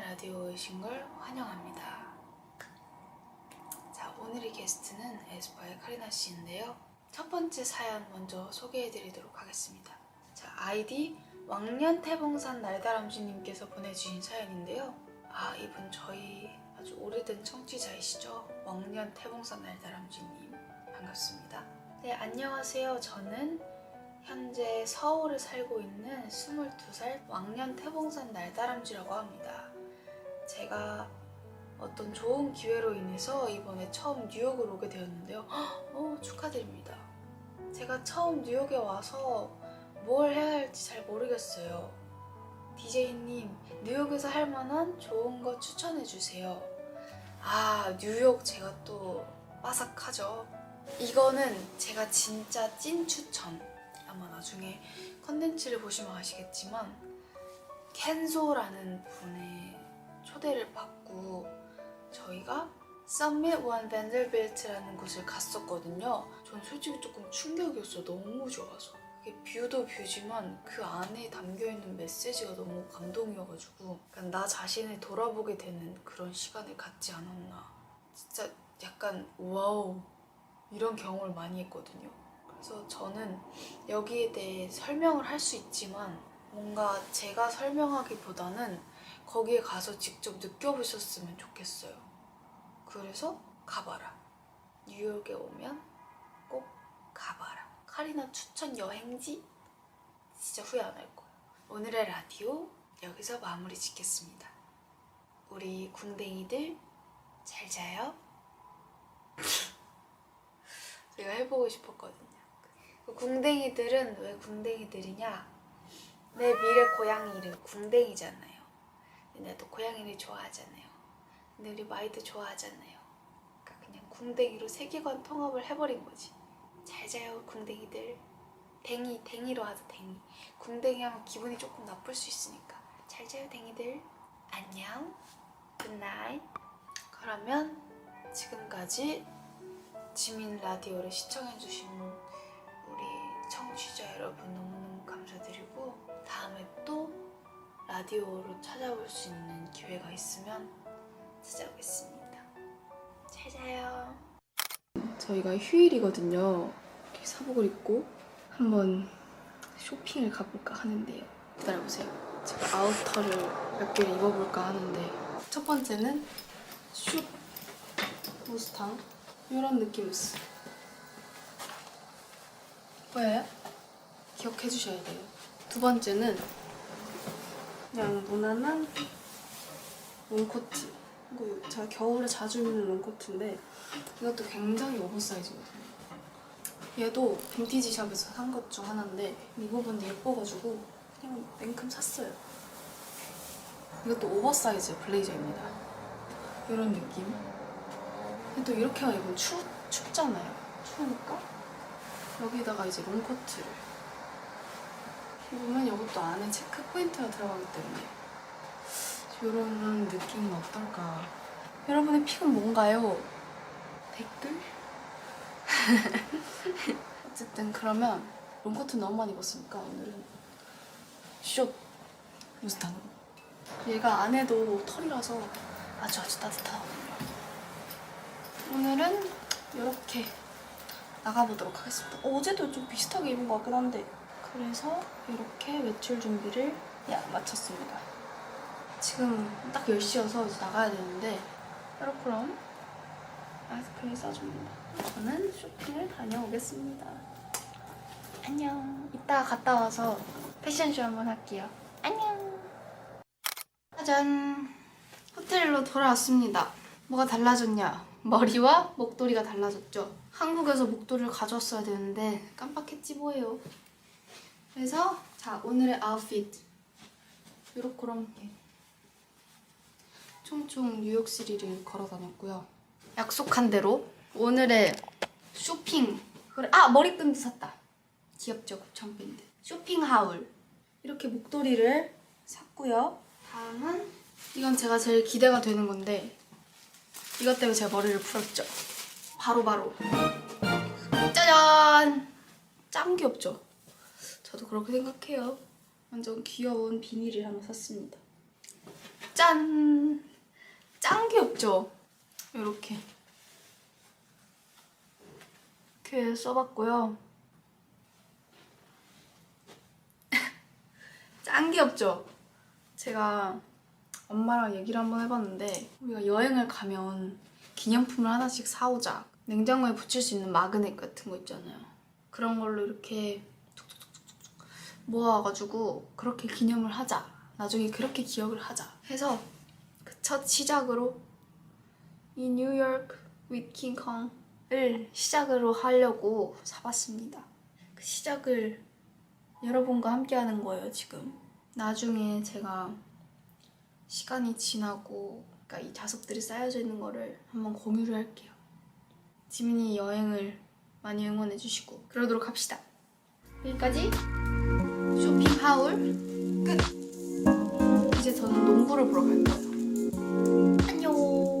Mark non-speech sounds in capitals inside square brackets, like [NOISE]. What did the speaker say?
라디오에 오신 걸 환영합니다. 자, 오늘의 게스트는 에스파의 카리나 씨인데요. 첫 번째 사연 먼저 소개해 드리도록 하겠습니다. 자, 아이디 왕년태봉산 날다람쥐님께서 보내주신 사연인데요. 아, 이분 저희 아주 오래된 청취자이시죠? 왕년 태봉산 날다람쥐님. 반갑습니다. 네, 안녕하세요. 저는 현재 서울에 살고 있는 22살 왕년 태봉산 날다람쥐라고 합니다. 제가 어떤 좋은 기회로 인해서 이번에 처음 뉴욕을 오게 되었는데요. 어, 축하드립니다. 제가 처음 뉴욕에 와서 뭘 해야 할지 잘 모르겠어요. DJ님, 뉴욕에서 할 만한 좋은 거 추천해 주세요. 아, 뉴욕 제가 또 빠삭하죠. 이거는 제가 진짜 찐 추천. 아마 나중에 컨텐츠를 보시면 아시겠지만 켄소라는 분의 초대를 받고 저희가 썸밋 원 벤델빌트라는 곳을 갔었거든요. 전 솔직히 조금 충격이었어요. 너무 좋아서. 뷰도 뷰지만 그 안에 담겨있는 메시지가 너무 감동이어가지고 약간 나 자신을 돌아보게 되는 그런 시간을 갖지 않았나. 진짜 약간 와우 이런 경험을 많이 했거든요. 그래서 저는 여기에 대해 설명을 할 수 있지만 뭔가 제가 설명하기보다는 거기에 가서 직접 느껴보셨으면 좋겠어요. 그래서 가봐라. 뉴욕에 오면 꼭 가봐라. 카리나 추천 여행지? 진짜 후회 안 할 거야. 오늘의 라디오 여기서 마무리 짓겠습니다. 우리 궁뎅이들 잘 자요. [LAUGHS] 제가 해보고 싶었거든요. 그 궁뎅이들은 왜 궁뎅이들이냐? 내 미래 고양이 이름 궁뎅이잖아요. 나도 고양이를 좋아하잖아요. 근데 우리 마이도 좋아하잖아요. 그러니까 그냥 궁뎅이로 세계관 통합을 해버린 거지. 잘 자요 궁뎅이들. 댕이 댕이로 하자 댕이. 궁뎅이 하면 기분이 조금 나쁠 수 있으니까. 잘 자요 댕이들. 안녕. 굿나잇. 그러면 지금까지 지민 라디오를 시청해주신 여러분 너무너무 감사드리고 다음에 또 라디오로 찾아올 수 있는 기회가 있으면 찾아오겠습니다. 잘 자요. 저희가 휴일이거든요. 이렇게 사복을 입고 한번 쇼핑을 가볼까 하는데요. 기다려보세요. 제가 아우터를 몇 개를 입어볼까 하는데 첫 번째는 슈 무스탕 이런 느낌이었어. 보여요? 기억해 주셔야 돼요. 두 번째는 그냥 무난한 롱코트. 이거 제가 겨울에 자주 입는 롱코트인데 이것도 굉장히 오버사이즈거든요. 얘도 빈티지 샵에서 산 것 중 하나인데 입어봤는데 예뻐가지고 그냥 냉큼 샀어요. 이것도 오버사이즈 블레이저입니다. 이런 느낌. 근데 또 이렇게만 입으면 추, 춥잖아요. 추우니까 여기다가 이제 롱코트를 입으면 이것도 안에 체크 포인트가 들어가기 때문에 이런 느낌은 어떨까? 여러분의 픽은 뭔가요? 댓글? [LAUGHS] 어쨌든 그러면 롱코트 너무 많이 입었으니까 오늘은 숏 무스탕으로 얘가 안에도 털이라서 아주 아주 따뜻하거든요 오늘은 이렇게 나가보도록 하겠습니다 어, 어제도 좀 비슷하게 입은 것 같긴 한데 그래서 이렇게 외출 준비를 야, 마쳤습니다 지금 딱 10시여서 이제 나가야 되는데 여러분 아이스크림 싸줍니다. 저는 쇼핑을 다녀오겠습니다. 안녕. 이따 갔다 와서 패션쇼 한번 할게요. 안녕. 짜잔. 호텔로 돌아왔습니다. 뭐가 달라졌냐? 머리와 목도리가 달라졌죠. 한국에서 목도리를 가져왔어야 되는데 깜빡했지 뭐예요. 그래서 자 오늘의 아웃핏 요렇게 총총 뉴욕 시리를 걸어 다녔고요. 약속한 대로 오늘의 쇼핑. 그래 아 머리끈도 샀다. 귀엽죠 곱창 밴드. 쇼핑 하울. 이렇게 목도리를 샀고요. 다음은 이건 제가 제일 기대가 되는 건데 이것 때문에 제가 머리를 풀었죠. 바로 바로 짜잔. 짱 귀엽죠. 저도 그렇게 생각해요. 완전 귀여운 비닐을 하나 샀습니다. 짠! 짱 귀엽죠? 이렇게 이렇게 써봤고요. [LAUGHS] 짱 귀엽죠? 제가 엄마랑 얘기를 한번 해봤는데 우리가 여행을 가면 기념품을 하나씩 사오자. 냉장고에 붙일 수 있는 마그넷 같은 거 있잖아요. 그런 걸로 이렇게 모아가지고 그렇게 기념을 하자. 나중에 그렇게 기억을 하자. 해서 그 첫 시작으로 이 뉴욕 with 킹콩을 시작으로 하려고 사봤습니다. 그 시작을 여러분과 함께 하는 거예요, 지금. 나중에 제가 시간이 지나고 그러니까 이 자석들이 쌓여져 있는 거를 한번 공유를 할게요. 지민이 여행을 많이 응원해 주시고 그러도록 합시다. 여기까지 쇼핑 하울 끝! 이제 저는 농구를 보러 갈 거예요. 안녕!